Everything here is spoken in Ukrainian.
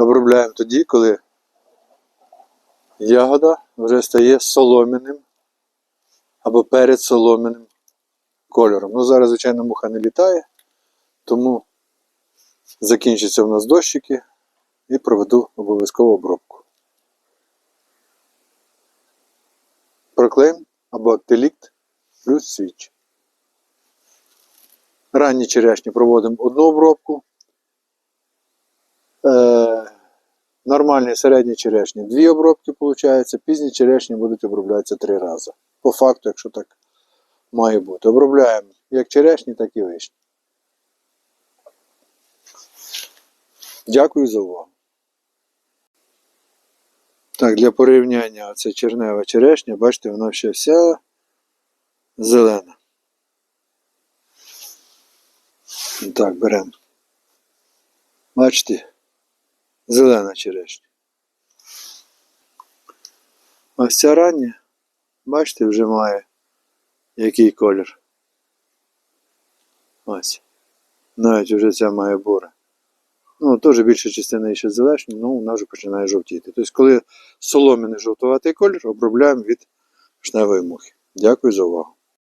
обробляємо тоді, коли ягода вже стає солом'яним або перед солом'яним кольором. Ну, зараз, звичайно, муха не літає, тому закінчаться в нас дощики і проведу обов'язкову обробку. Проклейм або актилікт плюс свіч. Ранні черешні проводимо одну обробку. Нормальні середні черешні дві обробки виходить, пізні черешні будуть оброблятися три рази. По факту, якщо так має бути. Обробляємо як черешні, так і вишні. Дякую за увагу. Так, для порівняння це чернева черешня, бачите, вона ще вся зелена. Так, беремо. Бачите, зелена черешня. Ось ця рання, бачите, вже має який колір. Ось. Навіть вже ця має бура. Ну, теж більша частина ще зелешня, ну вона вже починає жовтіти. Тобто, коли соломіний жовтуватий колір, обробляємо від жневої мухи. Дякую за увагу.